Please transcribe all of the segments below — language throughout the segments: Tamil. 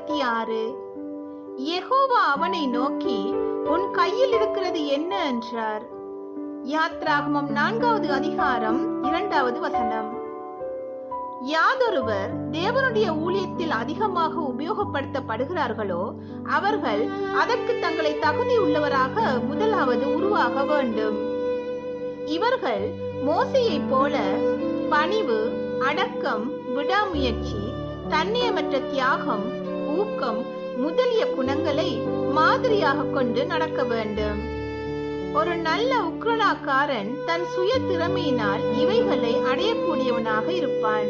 இருபத்தி ஆறு. யெகோவா அவனை நோக்கி உன் கையில் இருக்கிறது என்ன? என்றார். யாத்ராகமம் நான்காவது அதிகாரம் இரண்டாவது வசனம். யாதொருவர் தேவனுடைய ஊழியத்தில் அதிகமாக உபயோகப்படுத்தப்படுகிறார்களோ அவர்கள் அதற்கு தங்களை தகுதி உள்ளவராக முதலாவது உருவாக வேண்டும். இவர்கள் மோசையைப் போல பணிவு அடக்கம் விடாமுயற்சி தன்னியமற்ற தியாகம் ஒழுக்கம் முதலிய குணங்களை மாதிரியாக கொண்டு நடக்க வேண்டும். ஒரு நல்ல உக்ரலாக்காரன் தன் சுய திறமையினால் இவைகளை அடையக்கூடியவனாக இருப்பான்.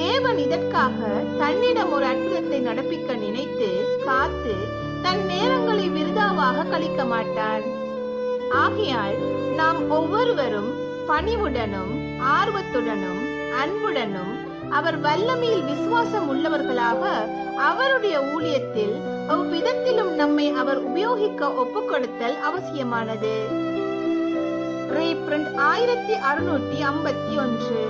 தேவன் இதற்காக தன்னிடம் ஒரு அற்புதத்தை நடப்பிக்க நினைத்து காத்து தன் நேரங்களை விருதாவாக கழிக்க மாட்டான். ஆகையால் நாம் ஒவ்வொருவரும் பணிவுடனும் ஆர்வத்துடனும் அன்புடனும் அவர் வல்லமையில் விசுவாசம் உள்ளவர்களாக அவருடைய ஊழியத்தில் அவ்விதத்திலும் நம்மை அவர் உபயோகிக்க ஒப்புக்கொடுத்தல் அவசியமானது. ரீப்ரிண்ட் ஆயிரத்தி அறுநூற்றி ஐம்பத்தி ஒன்று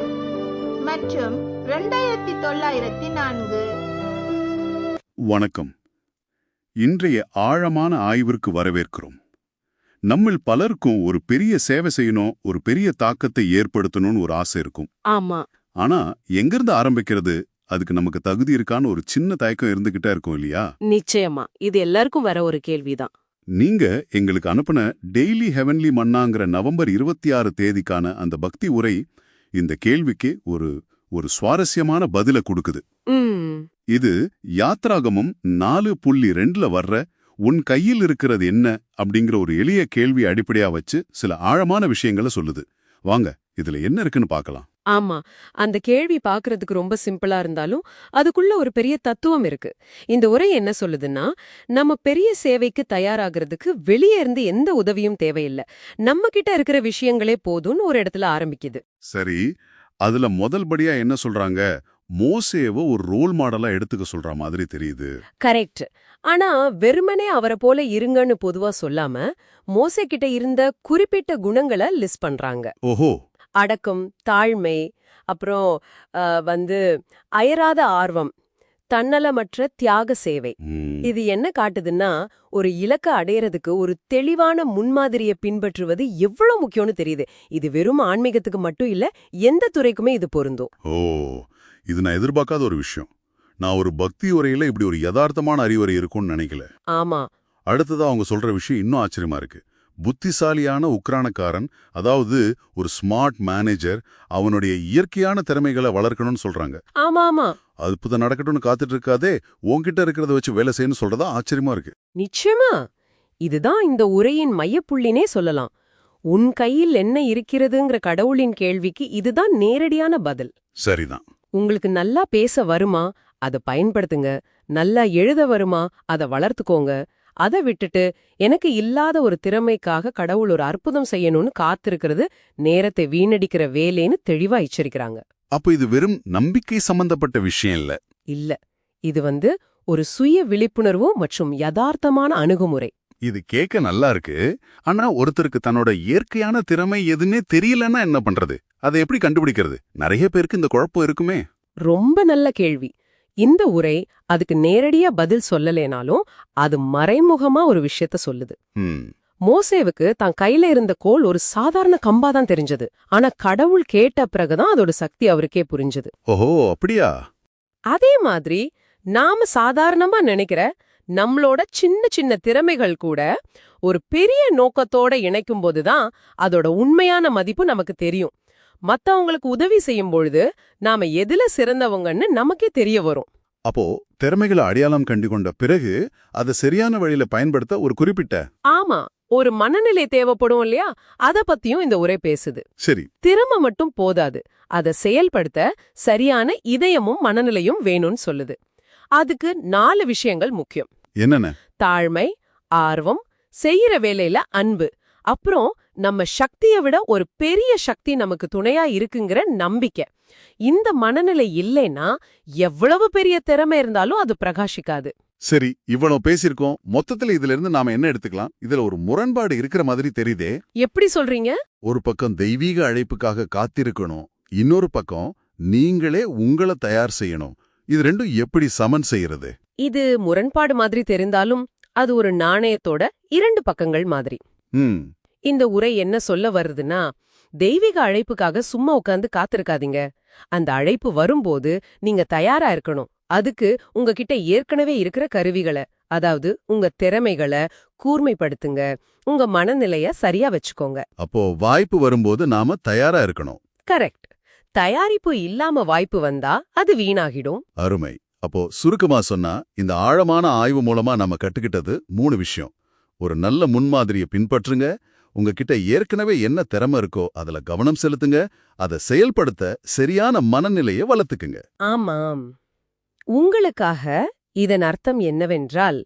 மற்றும் இரண்டாயிரத்தி தொள்ளாயிரத்தி நான்கு. வணக்கம். இன்றைய ஆழமான ஆய்விற்கு வரவேற்கிறோம். நம்மில் பலருக்கும் ஒரு பெரிய சேவை செய்யணும் ஒரு பெரிய தாக்கத்தை ஏற்படுத்தணும்னு ஒரு ஆசை இருக்கும். ஆமா. ஆனா எங்கிருந்து ஆரம்பிக்கிறது? அதுக்கு நமக்கு தகுதி இருக்கான்னு ஒரு சின்ன தயக்கம் இருந்துகிட்டே இருக்கும் இல்லையா? நிச்சயமா. இது எல்லாருக்கும் வர ஒரு கேள்விதான். நீங்க எங்களுக்கு அனுப்பின டெய்லி ஹெவன்லி மன்னாங்கிற நவம்பர் இருபத்தி ஆறு தேதிக்கான அந்த பக்தி உரை இந்த கேள்விக்கு ஒரு ஒரு சுவாரஸ்யமான பதில கொடுக்குது. இது யாத்ராகமம் நாலு புள்ளி ரெண்டுல வர்ற உன் கையில் இருக்கிறது என்ன அப்படிங்கிற ஒரு எளிய கேள்வி அடிப்படையா வச்சு சில ஆழமான விஷயங்களை சொல்லுது. வாங்க இதுல என்ன இருக்குன்னு பார்க்கலாம். ஆமா. அந்த கேள்வி பாக்குறதுக்கு ரொம்ப சிம்பிளா இருந்தாலும் அதுக்குள்ள ஒரு பெரிய தத்துவம் இருக்கு. இந்த உரை என்ன சொல்லுதுன்னா நம்ம பெரிய சேவைக்கு தயாராகிறதுக்கு வெளியே இருந்து எந்த உதவியும் தேவையில்லை. நம்ம கிட்ட இருக்கிற விஷயங்களே போதும்னு ஒரு இடத்துல ஆரம்பிக்குது. சரி அதுல முதல் படியா என்ன சொல்றாங்க? மோசேவ ஒரு ரோல் மாடலா எடுத்துக்க சொல்ற மாதிரி தெரியுது. கரெக்ட். ஆனா வெறுமனே அவரை போல இருங்கன்னு பொதுவா சொல்லாம மோசே கிட்ட இருந்த குறிப்பிட்ட குணங்களை லிஸ்ட் பண்றாங்க. ஓஹோ. அடக்கம் தாழ்மை அப்புறம் வந்து அயராத ஆர்வம் தன்னலமற்ற தியாக சேவை. இது என்ன காட்டுதுன்னா ஒரு இலக்க அடையறதுக்கு ஒரு தெளிவான முன்மாதிரியை பின்பற்றுவது எவ்வளவு முக்கியம்னு தெரியுது. இது வெறும் ஆன்மீகத்துக்கு மட்டும் இல்ல எந்த துறைக்குமே இது பொருந்தும். ஓ இது நான் எதிர்பார்க்காத ஒரு விஷயம். நான் ஒரு பக்தி உரையில இப்படி ஒரு யதார்த்தமான அறிவுரை இருக்கும்னு நினைக்கல. ஆமா. அடுத்ததா அவங்க சொல்ற விஷயம் இன்னும் ஆச்சரியமா இருக்கு. புத்திசாலியான உக்ரானக்காரன் அதாவது ஒரு ஸ்மார்ட் மேனேஜர் அவனுடைய இயற்கையான திறமைகளை வளர்க்கணும்னு சொல்றாங்க. ஆமா ஆமா அற்புதம் நடக்கட்டும்னு காத்துட்டு இருக்காதே உன்கிட்ட இருக்கிறத வச்சு வேலை செய்யணும்னு சொல்றதா ஆச்சரியமா இருக்கு. நிச்சயமா. இதுதான் இந்த உரையின் மையப்புள்ளினே சொல்லலாம். உன் கையில் என்ன இருக்கிறதுங்கிற கடவுளின் கேள்விக்கு இதுதான் நேரடியான பதில். சரிதான். உங்களுக்கு நல்லா பேச வருமா அதை பயன்படுத்துங்க. நல்லா எழுத வருமா அதை வளர்த்துக்கோங்க. அதை விட்டுட்டு எனக்கு இல்லாத ஒரு திறமைக்காக கடவுள் ஒரு அற்புதம் செய்யணும்னு காத்திருக்கிறது நேரத்தை வீணடிக்கிற வேலைன்னு தெளிவா எச்சரிக்கிறாங்க. அப்ப இது வெறும் நம்பிக்கை சம்பந்தப்பட்ட விஷயம் இல்ல? இல்ல. இது வந்து ஒரு சுய விழிப்புணர்வு மற்றும் யதார்த்தமான அணுகுமுறை. இது கேட்க நல்லா இருக்கு. ஆனா ஒருத்தருக்கு தன்னோட இயற்கையான திறமை எதுன்னே தெரியலன்னா என்ன பண்றது? அதை எப்படி கண்டுபிடிக்கிறது? நிறைய பேருக்கு இந்த குழப்பம் இருக்குமே. ரொம்ப நல்ல கேள்வி. இந்த உரை அதுக்கு நேரடியா பதில் சொல்லலேனாலும் அது மறைமுகமா ஒரு விஷயத்த சொல்லுது. மோசேவுக்கு தான் கையில இருந்த கோல் ஒரு சாதாரண கம்பா தான் தெரிஞ்சது. ஆனா கடவுள் கேட்ட பிறகுதான் அதோட சக்தி அவருக்கே புரிஞ்சது. ஓஹோ அப்படியா? அதே மாதிரி நாம சாதாரணமா நினைக்கிற நம்மளோட சின்ன சின்ன திறமைகள் கூட ஒரு பெரிய நோக்கத்தோட இணைக்கும் போதுதான் அதோட உண்மையான மதிப்பு நமக்கு தெரியும். மத்தவங்களுக்கு உதவி செய்யும் பொழுது நாம எதுல சிறந்தவங்கன்னு நமக்கே தெரிய வரும். அப்போ திறமைகளை அடையாளம் கண்டு கொண்ட பிறகு அதை சரியான வழியில பயன்படுத்த ஒரு குறிப்பிட்ட ஆமா ஒரு மனநிலை தேவைப்படும் இல்லையா? அத பத்தியும் இந்த உரை பேசுது. சரி. திறமை மட்டும் போதாது. அத செயல்படுத்த சரியான இதயமும் மனநிலையும் வேணும்னு சொல்லுது. அதுக்கு நாலு விஷயங்கள் முக்கியம். என்னென்ன? தாழ்மை ஆர்வம் செய்யற வேலையில அன்பு. அப்புறம் நம்ம சக்தியை விட ஒரு பெரிய சக்தி நமக்கு துணையா இருக்குங்கிற நம்பிக்கை. இந்த மனநிலை இல்லைன்னா எவ்வளவு பெரிய திறமை இருந்தாலும் அது பிரகாசிக்காது. சரி இவ்வளவு பேசியிருக்கோம். மொத்தத்துல இதுல இருந்து நாம என்ன எடுத்துக்கலாம்? இதுல ஒரு முரண்பாடு இருக்கிற மாதிரி தெரியுதே. எப்படி சொல்றீங்க? ஒரு பக்கம் தெய்வீக அழைப்புக்காக காத்திருக்கணும். இன்னொரு பக்கம் நீங்களே உங்களை தயார் செய்யணும். இது ரெண்டும் எப்படி சமன் செய்யறது? இது முரண்பாடு மாதிரி தெரிந்தாலும் அது ஒரு நாணயத்தோட இரண்டு பக்கங்கள் மாதிரி. ம். இந்த உரை என்ன சொல்ல வருதுன்னா தெய்வீக அழைப்புக்காக சும்மா உட்கார்ந்து காத்திருக்காதீங்க. அந்த அழைப்பு வரும்போது நீங்க தயாரா இருக்கணும். அதுக்கு உங்ககிட்ட ஏற்கனவே இருக்கிற கருவிகளை அதாவது உங்க திறமைகளை கூர்மைப்படுத்துங்க. உங்க மனநிலைய சரியா வச்சுக்கோங்க. அப்போ வாய்ப்பு வரும்போது நாம தயாரா இருக்கணும். கரெக்ட். தயாரிப்பு இல்லாம வாய்ப்பு வந்தா அது வீணாகிடும். அருமை. அப்போ சுருக்கமா சொன்னா இந்த ஆழமான ஆய்வு மூலமா நம்ம கத்துக்கிட்டது மூணு விஷயம். ஒரு நல்ல முன்மாதிரியை பின்பற்றுங்க. உங்ககிட்ட ஏற்கனவே என்ன திறமை இருக்கோ அதுல கவனம் செலுத்துங்க. அதை செயல்படுத்த சரியான மனநிலையை வளர்த்துக்குங்க. ஆமாம். உங்களுக்காக இதன் அர்த்தம் என்னவென்றால்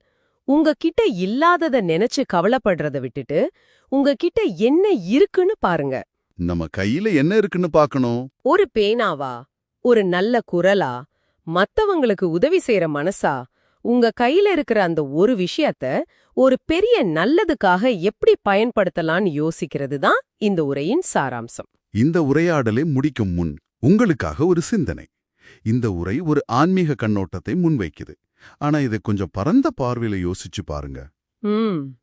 உங்ககிட்ட இல்லாதத நினைச்சு கவலைப்படுறத விட்டுட்டு உங்ககிட்ட என்ன இருக்குன்னு பாருங்க. நம்ம கையில என்ன இருக்குன்னு பார்க்கணும் ஒரு பேனாவா? ஒரு நல்ல குரலா? மத்தவங்களுக்கு உதவி செய்யற மனசா? உங்க கையில இருக்கிற அந்த ஒரு விஷயத்த ஒரு பெரிய நல்லதுக்காக எப்படி பயன்படுத்தலாம்னு யோசிக்கிறது தான் இந்த உரையின் சாராம்சம். இந்த உரையாடலை முடிக்கும் முன் உங்களுக்காக ஒரு சிந்தனை. இந்த உரை ஒரு ஆன்மீக கண்ணோட்டத்தை முன்வைக்குது. ஆனா இதை கொஞ்சம் பரந்த பார்வையில யோசிச்சு பாருங்க.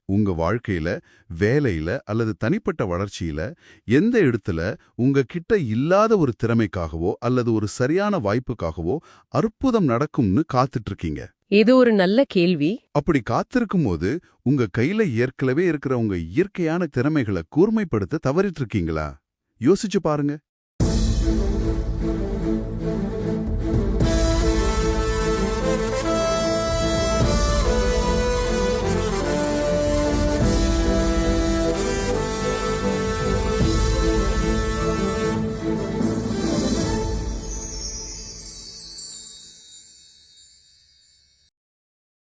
உங்க வாழ்க்கையில வேலையில அல்லது தனிப்பட்ட வளர்ச்சியில எந்த இடத்துல உங்க கிட்ட இல்லாத ஒரு திறமைக்காகவோ அல்லது ஒரு சரியான வாய்ப்புக்காகவோ அற்புதம் நடக்கும்னு காத்துட்டு இருக்கீங்க? இது ஒரு நல்ல கேள்வி. அப்படி காத்திருக்கும் போது உங்க கையில ஏற்கனவே இருக்கிற உங்க இயற்கையான திறமைகளை கூர்மைப்படுத்த தவறிட்டு இருக்கீங்களா யோசிச்சு பாருங்க.